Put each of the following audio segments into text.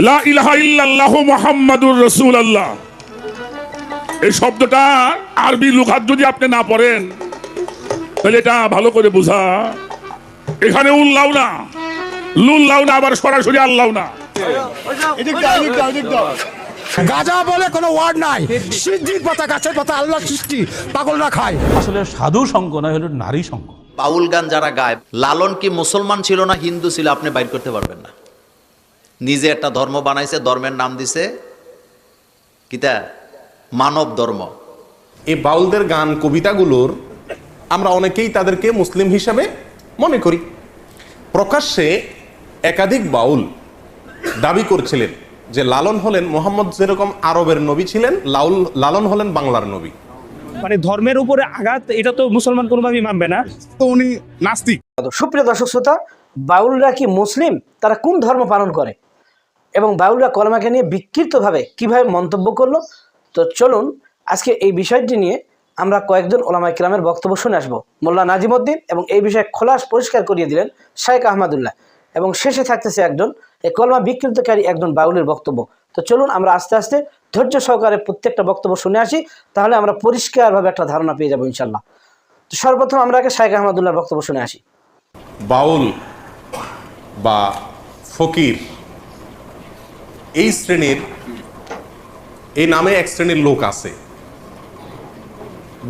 লা ইলাহা ইল্লাল্লাহ মুহাম্মাদুর রাসূলুল্লাহ। এই শব্দটা আরবি লুঘাত যদি আপনি না পড়েন তাহলে এটা ভালো করে বোঝা। এখানে উল্লাও না লুল্লাও না আবার সরাসরি আল্লাহ না। গাজা বলে কোনো ওয়ার্ড নাই। সিদ্ধির পাতা গাছের পাতা আল্লাহ সৃষ্টি পাগলরা খায়। আসলে সাধু সঙ্গ নয় হলো নারী সঙ্গ। বাউল গান যারা গায় লালন কি মুসলমান ছিল না হিন্দু ছিল আপনি বাইর করতে পারবেন না। নিজে একটা ধর্ম বানাইছে ধর্মের নাম দিছে। কিতা? মানব ধর্ম। এই বাউলদের গান কবিতাগুলোর আমরা অনেকেই তাদেরকে মুসলিম হিসাবে মনে করি। প্রকাশ্যে একাধিক বাউল দাবি করছিলেন যে লালন হলেন মোহাম্মদ যেরকম আরবের নবী ছিলেন লাউল লালন হলেন বাংলার নবী। মানে ধর্মের উপরে আঘাত এটা তো মুসলমান কোনোভাবেই মানবে না। তো উনি নাস্তিক। সুপ্রিয় দর্শক শ্রোতা বাউলরা কি মুসলিম? তারা কোন ধর্ম পালন করে? এবং বাউলরা কলমাকে নিয়ে বিক্ষিপ্তভাবে কীভাবে মন্তব্য করল? তো চলুন আজকে এই বিষয়টি নিয়ে আমরা কয়েকজন ওলামা ইকরামের বক্তব্য শুনে আসব। মোল্লা নাজিমুদ্দিন এবং এই বিষয়ে খোলাস পরিষ্কার করিয়ে দিলেন শাইখ আহমদুল্লাহ। এবং শেষে থাকতেছে একজন, এই কলমা বিকৃতকারী একজন বাউলের বক্তব্য। তো চলুন আমরা আস্তে আস্তে ধৈর্য সহকারে প্রত্যেকটা বক্তব্য শুনে আসি, তাহলে আমরা পরিষ্কারভাবে একটা ধারণা পেয়ে যাব ইনশাল্লাহ তো সর্বপ্রথম আমরা আগে শাইখ আহমদুল্লাহর বক্তব্য শুনে আসি। বাউল বা ফকির এই শ্রেণির, এই নামে এক শ্রেণির লোক আছে।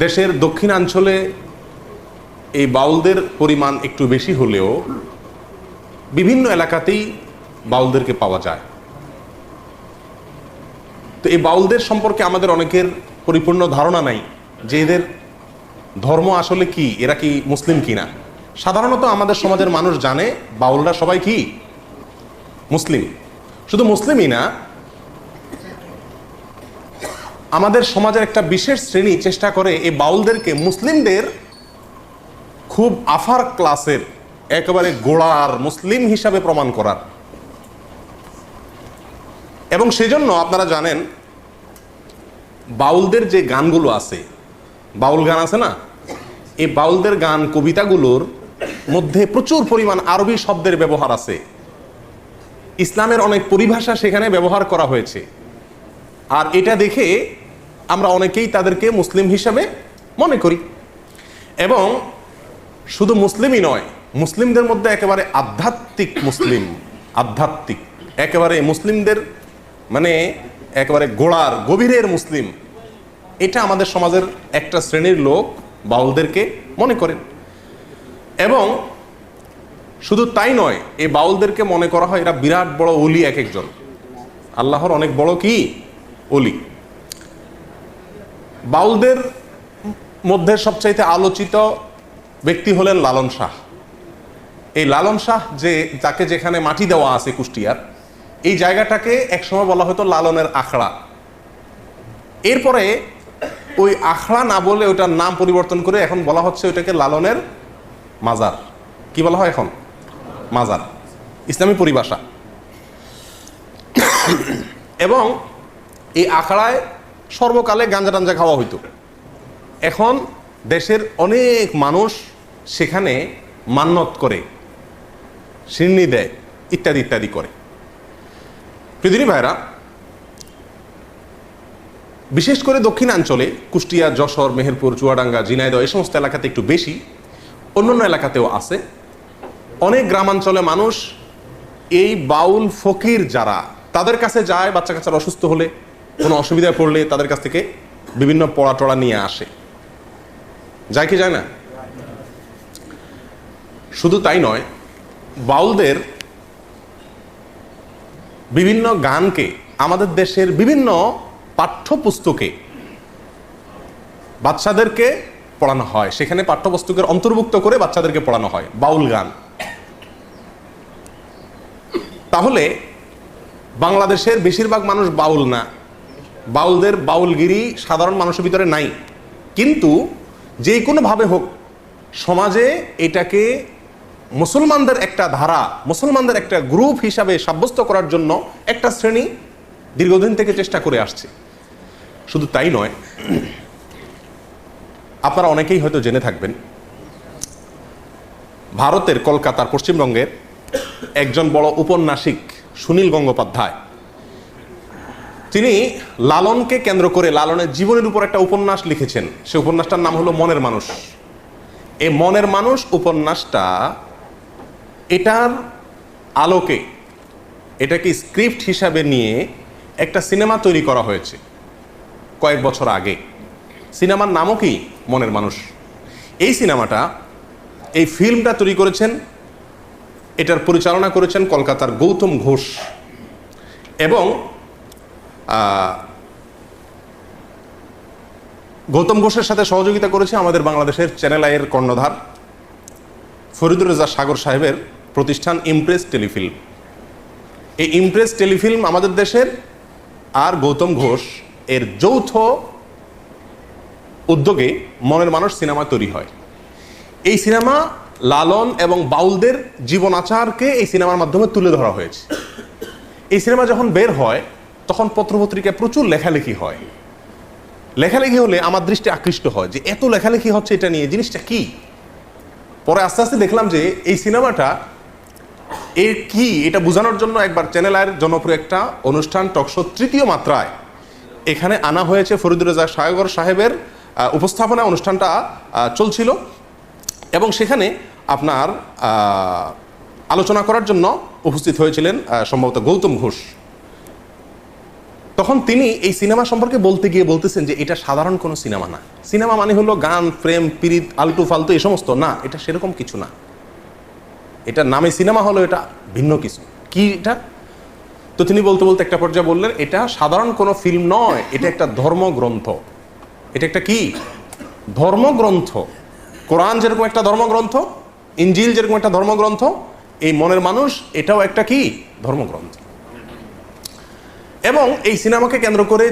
দেশের দক্ষিণাঞ্চলে এই বাউলদের পরিমাণ একটু বেশি হলেও বিভিন্ন এলাকাতেই বাউলদেরকে পাওয়া যায়। তো এই বাউলদের সম্পর্কে আমাদের অনেকের পরিপূর্ণ ধারণা নাই যে এদের ধর্ম আসলে কি, এরা কি মুসলিম কিনা। সাধারণত আমাদের সমাজের মানুষ জানে বাউলরা সবাই কি? মুসলিম। শুধু মুসলিমই না, আমাদের সমাজের একটা বিশেষ শ্রেণি চেষ্টা করে এই বাউলদেরকে মুসলিমদের খুব আফার ক্লাসের, একেবারে গোড়ার মুসলিম হিসাবে প্রমাণ করার। এবং সেজন্য আপনারা জানেন, বাউলদের যে গানগুলো আছে, বাউল গান আছে না? এই বাউলদের গান, কবিতাগুলোর মধ্যে প্রচুর পরিমাণ আরবি শব্দের ব্যবহার আছে। ইসলামের অনেক পরিভাষা সেখানে ব্যবহার করা হয়েছে। আর এটা দেখে আমরা অনেকেই তাদেরকে মুসলিম হিসাবে মনে করি। এবং শুধু মুসলিমই নয়, মুসলিমদের মধ্যে একেবারে আধ্যাত্মিক মুসলিম, আধ্যাত্মিক, একেবারে মুসলিমদের মানে একেবারে গোড়ার, গভীরের মুসলিম। এটা আমাদের সমাজের একটা শ্রেণির লোক বাউলদেরকে মনে করেন। এবং শুধু তাই নয়, এই বাউলদেরকে মনে করা হয় এরা বিরাট বড় অলি এক একজন আল্লাহর অনেক বড় কি? অলি বাউলদের মধ্যে সবচাইতে আলোচিত ব্যক্তি হলেন লালন শাহ। এই লালন শাহ যে, যাকে যেখানে মাটি দেওয়া আছে কুষ্টিয়ার, এই জায়গাটাকে একসময় বলা হতো লালনের আখড়া। এরপরে ওই আখড়া না বলে ওটার নাম পরিবর্তন করে এখন বলা হচ্ছে ওইটাকে লালনের মাজার। কি বলা হয় এখন? মাজার, ইসলামী পরিভাষা। এবং এই আখড়ায় সর্বকালে গাঞ্জা টাঞ্জা খাওয়া হইতো। এখন দেশের অনেক মানুষ সেখানে মান্যত করে, সিন্নি দেয়, ইত্যাদি ইত্যাদি করে। পৃথিবী ভাইরা বিশেষ করে দক্ষিণাঞ্চলে কুষ্টিয়া, যশোর, মেহেরপুর, চুয়াডাঙ্গা, ঝিনাইদহ, এই সমস্ত এলাকাতে একটু বেশি, অন্যান্য এলাকাতেও আছে। অনেক গ্রামাঞ্চলে মানুষ এই বাউল ফকির যারা, তাদের কাছে যায়, বাচ্চা কাচ্চারা অসুস্থ হলে, কোনো অসুবিধায় পড়লে তাদের কাছ থেকে বিভিন্ন পড়া টড়া নিয়ে আসে। যায় কি যায় না? শুধু তাই নয়, বাউলদের বিভিন্ন গানকে, আমাদের দেশের বিভিন্ন পাঠ্যপুস্তকে বাচ্চাদেরকে পড়ানো হয়। সেখানে পাঠ্যপুস্তকের অন্তর্ভুক্ত করে বাচ্চাদেরকে পড়ানো হয়, বাউল গান। তাহলে বাংলাদেশের বেশিরভাগ মানুষ বাউল না। বাউলদের বাউলগিরি সাধারণ মানুষের ভিতরে নাই। কিন্তু যে কোনোভাবে হোক, সমাজে এটাকে মুসলমানদের একটা ধারা, মুসলমানদের একটা গ্রুপ হিসাবে সাব্যস্ত করার জন্য একটা শ্রেণি দীর্ঘদিন থেকে চেষ্টা করে আসছে। শুধু তাই নয়, আপনারা অনেকেই হয়তো জেনে থাকবেন, ভারতের কলকাতার পশ্চিমবঙ্গের একজন বড় উপন্যাসিক সুনীল গঙ্গোপাধ্যায়। তিনি লালনকে কেন্দ্র করে লালনের জীবনের উপর একটা উপন্যাস লিখেছেন। সে উপন্যাসটার নাম হলো মনের মানুষ। এই মনের মানুষ উপন্যাসটা এটার আলোকে, এটাকে স্ক্রিপ্ট হিসাবে নিয়ে একটা সিনেমা তৈরি করা হয়েছে কয়েক বছর আগে। সিনেমার নামও কি? মনের মানুষ। এই সিনেমাটা, এই ফিল্মটা তৈরি করেছেন এটার পরিচালনা করেছেন কলকাতার গৌতম ঘোষ। এবং গৌতম ঘোষের সাথে সহযোগিতা করেছে আমাদের বাংলাদেশের চ্যানেল আইয়ের কর্ণধার ফরিদুর রেজা সাগর সাহেবের প্রতিষ্ঠান ইমপ্রেস টেলিফিল্ম এই ইমপ্রেস টেলিফিল্ম আমাদের দেশের আর গৌতম ঘোষ এর যৌথ উদ্যোগে মনের মানুষ সিনেমা তৈরি হয়। এই সিনেমা লালন এবং বাউলদের জীবন আচারকে এই সিনেমার মাধ্যমে তুলে ধরা হয়েছে। এই সিনেমা যখন বের হয়, তখন পত্রপত্রিকায় প্রচুর লেখালেখি হয়। লেখালেখি হলে আমার দৃষ্টি আকৃষ্ট হয় যে এত লেখালেখি হচ্ছে এটা নিয়ে, জিনিসটা কি? পরে আস্তে আস্তে দেখলাম যে এই সিনেমাটা এর কি? এটা বোঝানোর জন্য একবার চ্যানেল আয়ের জনপ্রিয় একটা অনুষ্ঠান টকশো তৃতীয় মাত্রায়। এখানে আনা হয়েছে ফরিদুর রেজা সাগর সাহেবের উপস্থাপনা অনুষ্ঠানটা চলছিল। এবং সেখানে আপনার আলোচনা করার জন্য উপস্থিত হয়েছিলেন সম্ভবত গৌতম ঘোষ। তখন তিনি এই সিনেমা সম্পর্কে বলতে গিয়ে বলতেছেন যে এটা সাধারণ কোনো সিনেমা না। সিনেমা মানে হলো গান, প্রেম পিরিত আলটু ফালতু, এই সমস্ত। না, এটা সেরকম কিছু না। এটা নামে সিনেমা হলো, এটা ভিন্ন কিছু। কি এটা? তো তিনি বলতে বলতে একটা পর্যায়ে বললেন, এটা সাধারণ কোনো ফিল্ম নয়, এটা একটা ধর্মগ্রন্থ। এটা একটা কি? ধর্মগ্রন্থ। কোরআন যেরকম একটা ধর্মগ্রন্থ ইঞ্জিল যেরকম একটা ধর্মগ্রন্থ, এই মনের মানুষ, এটাও একটা কি? ধর্মগ্রন্থ। এবং এই সিনেমাকে কেন্দ্র করে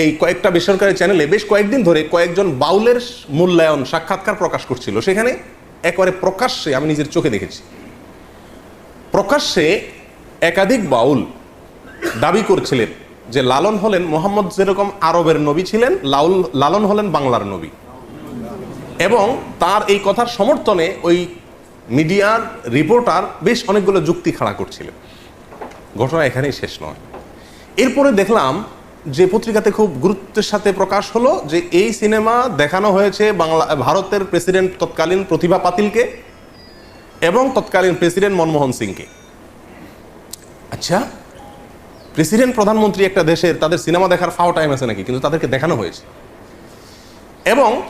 এই কয়েকটা বেসরকারি চ্যানেলে বেশ কয়েকদিন ধরে কয়েকজন বাউলের মূল্যায়ন, সাক্ষাৎকার প্রকাশ করছিল। সেখানে একবারে প্রকাশ্যে আমি নিজের চোখে দেখেছি। প্রকাশ্যে একাধিক বাউল দাবি করছিলেন যে লালন হলেন মোহাম্মদ যেরকম আরবের নবী ছিলেন, লাউল, লালন হলেন বাংলার নবী। এবং তার এই কথার সমর্থনে ওই মিডিয়ার রিপোর্টার বেশ অনেকগুলো যুক্তি খাড়া করছিল। ঘটনা এখানেই শেষ নয়। এরপরে দেখলাম যে পত্রিকাতে খুব গুরুত্বের সাথে প্রকাশ হলো যে এই সিনেমা দেখানো হয়েছে বাংলা, ভারতের প্রেসিডেন্ট তৎকালীন প্রতিভা পাতিলকে এবং তৎকালীন প্রেসিডেন্ট মনমোহন সিংকে। আচ্ছা প্রেসিডেন্ট, প্রধানমন্ত্রী একটা দেশের তাদের সিনেমা দেখার ফাও টাইম আছে নাকি? কিন্তু তাদেরকে দেখানো হয়েছে। এবং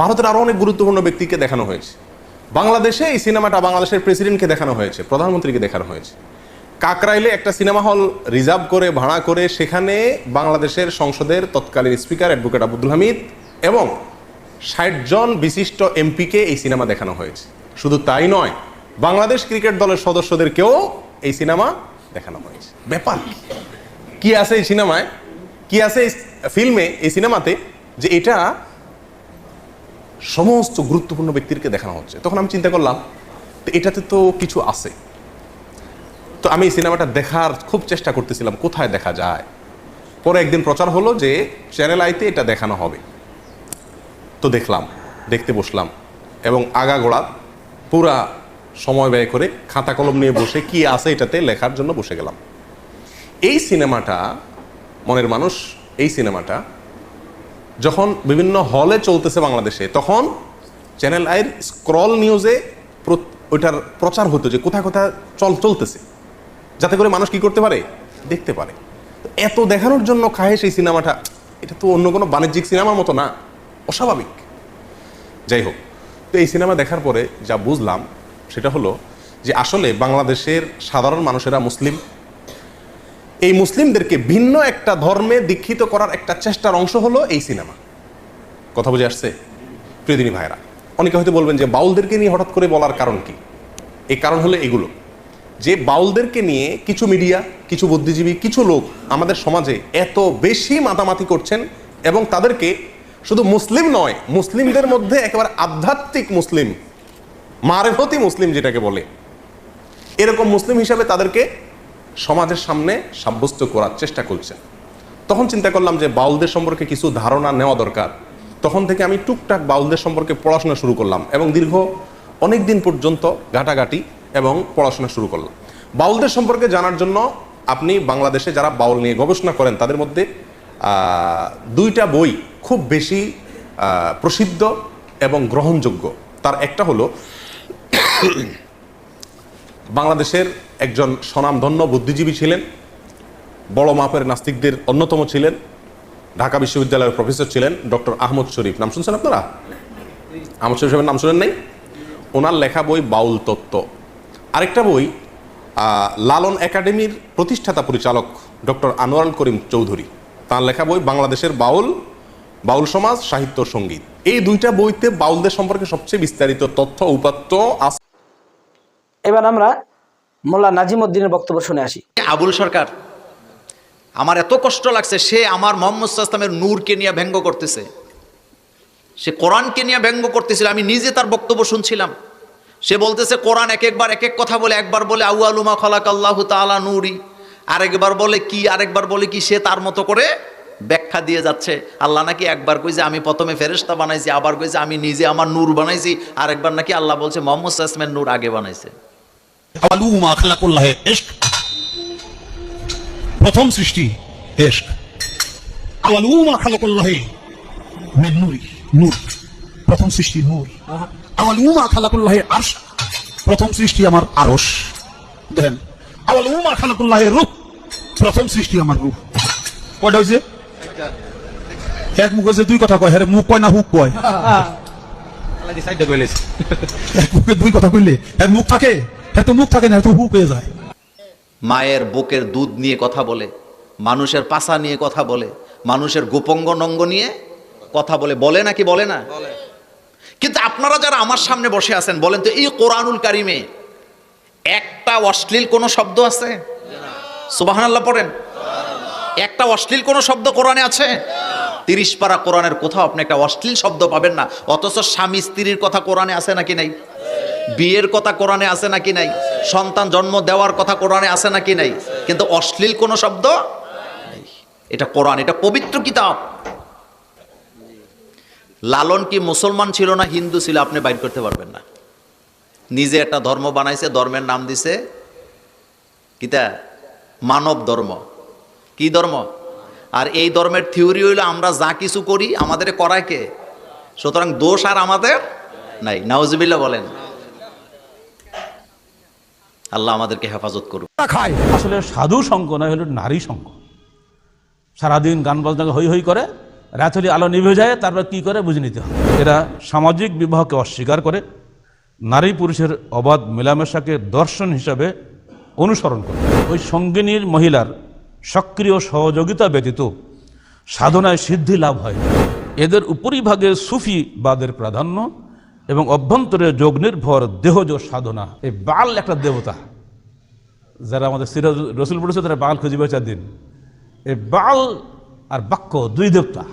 ভারতের আরও অনেক গুরুত্বপূর্ণ ব্যক্তিকে দেখানো হয়েছে। বাংলাদেশে এই সিনেমাটা বাংলাদেশের প্রেসিডেন্টকে দেখানো হয়েছে, প্রধানমন্ত্রীকে দেখানো হয়েছে। কাকরাইলে একটা সিনেমা হল রিজার্ভ করে, ভাড়া করে, সেখানে বাংলাদেশের সংসদের তৎকালীন স্পিকার অ্যাডভোকেট আব্দুল হামিদ এবং ষাট জন বিশিষ্ট এমপিকে এই সিনেমা দেখানো হয়েছে। শুধু তাই নয়, বাংলাদেশ ক্রিকেট দলের সদস্যদেরকেও এই সিনেমা দেখানো হয়েছে। ব্যাপার কি? আছে এই সিনেমায়? কি আছে এই ফিল্মে, এই সিনেমাতে যে এটা সমস্ত গুরুত্বপূর্ণ ব্যক্তিকে দেখানো হচ্ছে। তখন আমি চিন্তা করলাম, তো এটাতে তো কিছু আছে। তো আমি সিনেমাটা দেখার খুব চেষ্টা করতেছিলাম, কোথায় দেখা যায়? পরে একদিন প্রচার হলো যে চ্যানেল আইতে এটা দেখানো হবে। তো দেখলাম, দেখতে বসলাম এবং আগাগোড়া পুরা সময় ব্যয় করে খাতা কলম নিয়ে বসে কি আছে এটাতে লেখার জন্য বসে গেলাম। এই সিনেমাটা, মনের মানুষ, এই সিনেমাটা যখন বিভিন্ন হলে চলতেছে বাংলাদেশে, তখন চ্যানেল আইয়ের স্ক্রল নিউজে ওইটার প্রচার হতো যে কোথায় কোথায় চল চলতেছে। যাতে করে মানুষ কি করতে পারে? দেখতে পারে। এত দেখানোর জন্য খায় সেই সিনেমাটা, এটা তো অন্য কোনো বাণিজ্যিক সিনেমার মতো না, অস্বাভাবিক। যাই হোক, তো এই সিনেমা দেখার পরে যা বুঝলাম, সেটা হলো যে আসলে বাংলাদেশের সাধারণ মানুষেরা মুসলিম এই মুসলিমদেরকে ভিন্ন একটা ধর্মে দীক্ষিত করার একটা চেষ্টার অংশ হলো এই সিনেমা। কথা বুঝে আসছে? প্রিয়দিনী ভাইরা অনেকে হয়তো বলবেন যে বাউলদেরকে নিয়ে হঠাৎ করে বলার কারণ কি? এই কারণ হলো এগুলো। যে বাউলদেরকে নিয়ে কিছু মিডিয়া, কিছু বুদ্ধিজীবী, কিছু লোক আমাদের সমাজে এত বেশি মাতামাতি করছেন এবং তাদেরকে শুধু মুসলিম নয়, মুসলিমদের মধ্যে একেবারে আধ্যাত্মিক মুসলিম মারেফতি মুসলিম যেটাকে বলে, এরকম মুসলিম হিসাবে তাদেরকে সমাজের সামনে সাব্যস্ত করার চেষ্টা করছেন। তখন চিন্তা করলাম যে বাউলদের সম্পর্কে কিছু ধারণা নেওয়া দরকার। তখন থেকে আমি টুকটাক বাউলদের সম্পর্কে পড়াশোনা শুরু করলাম এবং দীর্ঘ অনেক দিন পর্যন্ত ঘাটাঘাটি এবং পড়াশোনা শুরু করলাম। বাউলদের সম্পর্কে জানার জন্য আপনি বাংলাদেশে যারা বাউল নিয়ে গবেষণা করেন, তাদের মধ্যে দুইটা বই খুব বেশি প্রসিদ্ধ এবং গ্রহণযোগ্য। তার একটা হলো বাংলাদেশের একজন স্বনামধন্য বুদ্ধিজীবী ছিলেন, বড় মাপের নাস্তিকদের অন্যতম ছিলেন, ঢাকা বিশ্ববিদ্যালয়ের প্রফেসর ছিলেন ডক্টর আহমদ শরীফ। নাম শুনছেন আপনারা? আহমদ শরীফ সাহেবের নাম শুনেন নাই? ওনার লেখা বই বাউল তত্ত্ব। আরেকটা বই লালন একাডেমির প্রতিষ্ঠাতা পরিচালক ডক্টর আনোয়ারুল করিম চৌধুরী। তার লেখা বই বাংলাদেশের বাউল বাউল সমাজ, সাহিত্য, সংগীত। এই দুইটা বইতে বাউলদের সম্পর্কে সবচেয়ে বিস্তারিত তথ্য, উপাত্ত আছে এবার আমরা মোল্লা নাজিম উদ্দিনের বক্তব্য শুনে আসি। আবুল সরকার, আমার এত কষ্ট লাগছে, সে আমার মোহাম্মদ ইসলামের নূরকে নিয়ে ব্যঙ্গ করতেছে। সে কোরআনকে নিয়ে ব্যঙ্গ করতেছিল, আমি নিজে তার বক্তব্য শুনছিলাম। সে বলতেছে, কোরআন এক একবার এক এক কথা বলে, একবার বলে আউ আলুমা খলাক আল্লাহ তালা নুরি, আরেকবার বলে কি, আরেকবার বলে কি, সে তার মতো করে ব্যাখ্যা দিয়ে যাচ্ছে। আল্লাহ নাকি একবার কইছে, আমি প্রথমে ফেরেশতা বানাইছি, আবার কইছে, আমি নিজে আমার নূর বানাইছি, আরেকবার নাকি আল্লাহ বলছে, মোহাম্মদ ইসলামের নূর আগে বানাইছে। প্রথম সৃষ্টি ইশক। আলুমা খালাকুল্লাহ মিন নূরি নূর। প্রথম সৃষ্টি নূর। আলুমা খালাকুল্লাহ আরশ। প্রথম সৃষ্টি আমার আরশ। দেন আলুমা খালাকুল্লাহ রূপ। প্রথম সৃষ্টি আমার রূপ। কয়টা হয়েছে এক মুখ হয়েছে দুই কথা কয়। হ্যাঁ মুখ কয় না হুক কয়? এক মুখে দুই কথা কইলে। হ্যাঁ মুখ থাকে? হ্যাঁ তো মুখ থাকে না তো হুক হয়ে যায়। মায়ের বুকের দুধ নিয়ে কথা বলে মানুষের পাশা নিয়ে কথা বলে মানুষের গোপঙ্গ নঙ্গ নিয়ে কথা বলে বলে নাকি বলে না? কিন্তু আপনারা যারা আমার সামনে বসে আছেন বলেন তো এই কোরআনুল কারিমে একটা অশ্লীল কোনো শব্দ আছে? সুবাহান আল্লাহ পড়েন। একটা অশ্লীল কোনো শব্দ কোরআনে আছে? তিরিশ পারা কোরআনের কোথাও আপনি একটা অশ্লীল শব্দ পাবেন না অথচ স্বামী স্ত্রীর কথা কোরআনে আছে নাকি নাই? বিয়ের কথা কোরআনে আছে নাকি নাই? সন্তান জন্ম দেওয়ার কথা কোরআনে আছে নাকি নাই? কিন্তু অশ্লীল কোনো শব্দ এটা কোরআন, এটা পবিত্র কিতাব। লালন কি মুসলমান ছিল না হিন্দু ছিল, আপনি বাইর করতে পারবেন না। নিজে একটা ধর্ম বানাইছে, ধর্মের নাম দিছে। কিতা? মানব ধর্ম। কি ধর্ম? আর এই ধর্মের থিওরি হইল, আমরা যা কিছু করি, আমাদের করায় কে? সুতরাং দোষ আর আমাদের নাই। নাউজবিল্লা বলেন। আল্লাহ আমাদেরকে হেফাজত করুক। খায়। আসলে সাধু সঙ্গ নয়, হলো নারী সঙ্গ। সারাদিন গান বাজনা হই হই করে রাত হলে আলো নিভে যায়, তারপর কি করে বুঝে নিতে হবে এরা সামাজিক বিবাহকে অস্বীকার করে, নারী পুরুষের অবাধ মেলামেশাকে দর্শন হিসাবে অনুসরণ করে। ওই সঙ্গিনীর মহিলার সক্রিয় সহযোগিতা ব্যতীত সাধনায় সিদ্ধি লাভ হয়। এদের উপরিভাগে সুফিবাদের প্রাধান্য এবং অভ্যন্তরে যোগ নির্ভর দেহজ সাধনা। এই বাল একটা দেবতা। যারা আমাদের সিরাজ রসুল পড়েছে তারা বাল খুঁজে বেচার দিন। এই বাল আর বাক্য দুই দেবতা।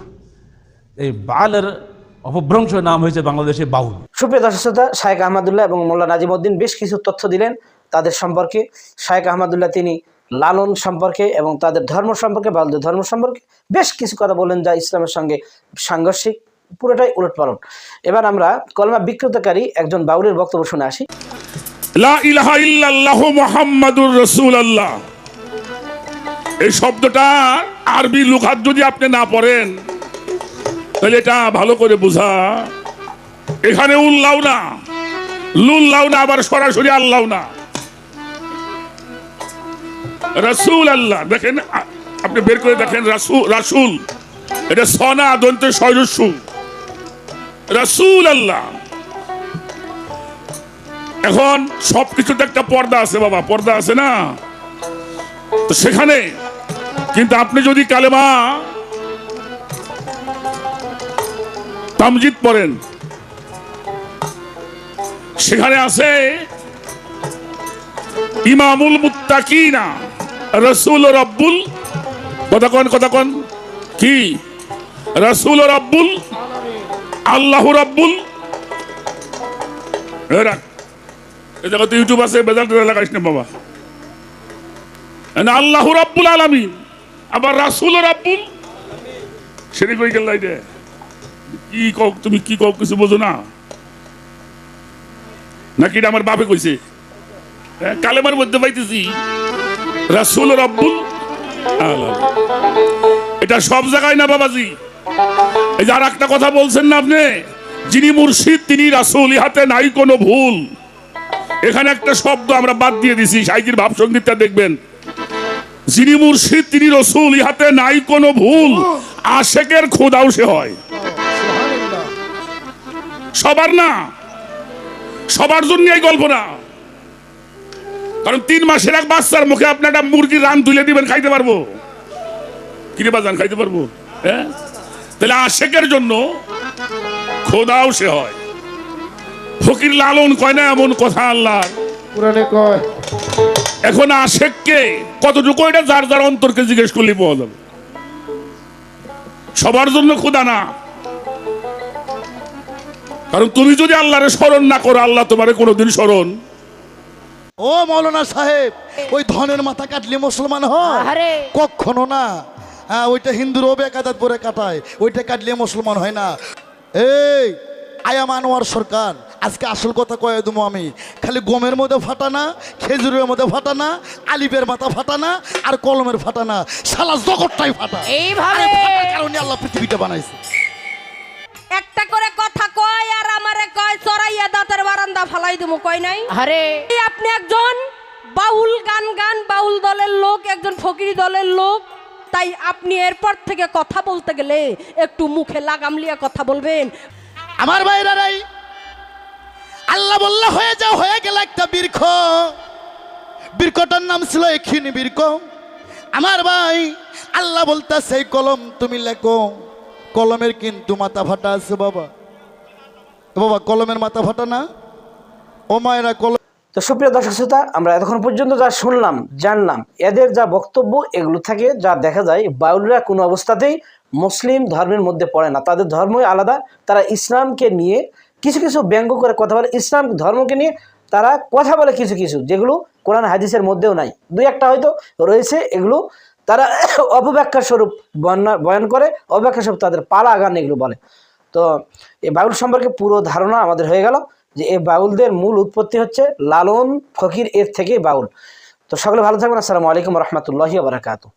এই বালের অপভ্রংশ নাম হয়েছে বাংলাদেশে বাউল। সুপ্রিয় দর্শক শ্রোতা শায়েক আহমদুল্লাহ এবং মোল্লা নাজিমউদ্দিন বেশ কিছু তথ্য দিলেন তাদের সম্পর্কে। শায়েক আহমদুল্লাহ তিনি লালন সম্পর্কে এবং তাদের ধর্ম সম্পর্কে বাউলদের ধর্ম সম্পর্কে বেশ কিছু কথা বলেন যা ইসলামের সঙ্গে সাংঘর্ষিক। পুরোটাই উলটপালট এবার আমরা কলমা বিকৃতকারী একজন বাউলের বক্তব্য শুনে আসি। এই শব্দটা আরবি লুঘাত যদি আপনি না পড়েন, তাহলে এটা ভালো করে বোঝা। এখানে উল্লাও না লুল্লাও না, আবার সরাসরি আল্লাহ না। রাসূল আল্লাহ দেখেন আপনি বের করে দেখেন রাসূল রাসূল। এটা সনা, দন্তে সয়রসু রাসূল আল্লাহ এখন সবকিছুতে একটা পর্দা আছে বাবা, পর্দা আছে না? তো সেখানে কিন্তু আপনি যদি কালেমা তামজিদ পড়েন, সেখানে আছে, ইমামুল মুত্তাকিনা, রসুল রব্বুল, কথা কন কথা কন, কি? রসুল রব্বুল আল্লাহ রব্বুল এই জায়গাতে ইউটিউব আছে বেজাল লাগাইস না বাবা। আল্লাহ রাব্বুল আলামিন, আবার রাসূল রাব্বুল। সেটা কই গেল এটা কি কও, তুমি কি কও, কিছু বোঝো না। নাকি এটা আমার বাপে কইছে? কালেমার মধ্যে পাইতেছি, রাসুল রব্বুল। এটা সব জায়গায় না বাবাজি? এই যে আর একটা কথা বলছেন না আপনি? যিনি মুর্শিদ, তিনি রাসুল, ইহাতে নাই কোনো ভুল। এখানে একটা শব্দ আমরা বাদ দিয়ে দিছি সাইজির ভাবসঙ্গীতটা দেখবেন। যিনি মুর্শিদ, তিনি রসুল, ইহাতে নাই কোনো ভুল। আশেকের খোদাও সে হয়। সবার না। সবার জন্য এই গল্প না। কারণ তিন মাসের এক বাচ্চার মুখে আপনি একটা মুরগির রান তুলে দিবেন, খাইতে পারব? কিরে বাজান, খাইতে পারব? হ্যাঁ? তাহলে আশেকের জন্য খোদাও সে হয়। ফকির লালন কয় না এমন কথা আল্লাহ কয় এখন আশেককে কতটুকু এটা যার যার অন্তরকে জিজ্ঞেস করলে পাওয়া যাবে। সবার জন্য খোদা না। কারণ তুমি যদি আল্লাহরে স্মরণ না করো আল্লাহ তোমারে কোনোদিন স্মরণ ও মৌলানা সাহেব ওই ধনের মাথা কাটলে মুসলমান হয়? কখনো না। হ্যাঁ ওইটা হিন্দুর ওবে কাদাত পরে কাটায়। ওইটা কাটলে মুসলমান হয় না। এই আয়াম আনোয়ার সরকার আজকে আসল কথা কয়ে দেবো আমি। খালি গমের মধ্যে ফাটানা খেজুরের মধ্যে ফাটানা আলিপের মাথা ফাটানা আর কলমের ফাটানা সালা জগৎটাই ফাটা। এইভাবে! কারণে আল্লাহ পৃথিবীটা বানাইছে। একটা করে কথা কয় আর আমারে কয় চড়াইয়া দাঁতের বারান্দা ফালাই দিমু কয় নাই? আরে! আপনি একজন বাউল গান গান বাউল দলের লোক একজন ফকিরি দলের লোক তাই আপনি এরপর থেকে কথা বলতে গেলে একটু মুখে লাগাম লিয়া কথা বলবেন। আমার ভাইরারাই আল্লাহ বল্লা, হয়ে যাও, হয়ে গেল একটা বৃক্ষ বৃক্ষটার নাম ছিল এক্ষিনি বৃক্ষ আমার ভাই, আল্লাহ বলতা সেই কলম তুমি লেখো। কলমের কিন্তু মাথা ফাটা আছে, বাবা। বাবা, কলমের মাথা ফাটা না? ও মায়েরা, কলম তো সুপ্রিয় দর্শক শ্রোতা, আমরা এতক্ষণ পর্যন্ত যা শুনলাম, জানলাম, এদের যা বক্তব্য, এগুলো থাকে যা দেখা যায়, বাউলরা কোনো অবস্থাতেই মুসলিম ধর্মের মধ্যে পড়ে না। তাদের ধর্মই আলাদা, তারা ইসলামকে নিয়ে কিছু কিছু ব্যঙ্গ করে কথা বলে, ইসলাম ধর্মকে নিয়ে তারা কথা বলে কিছু কিছু, যেগুলো কোরআন হাদিসের মধ্যেও নাই। দুই একটা হয়তো রয়েছে, এগুলো তারা অপব্যাখ্যা স্বরূপ বয়ান করে, অপব্যাখ্যা স্বরূপ তাদের পালা গান এগুলো বলে। তো এই বাউল সম্পর্কে পুরো ধারণা আমাদের হয়ে গেল। যে এই বাউলদের মূল উৎপত্তি হচ্ছে লালন ফকির এর থেকে বাউল। তো সকলে ভালো থাকবেন। আসসালামু আলাইকুম রহমতুল্লাহি বারাকাতু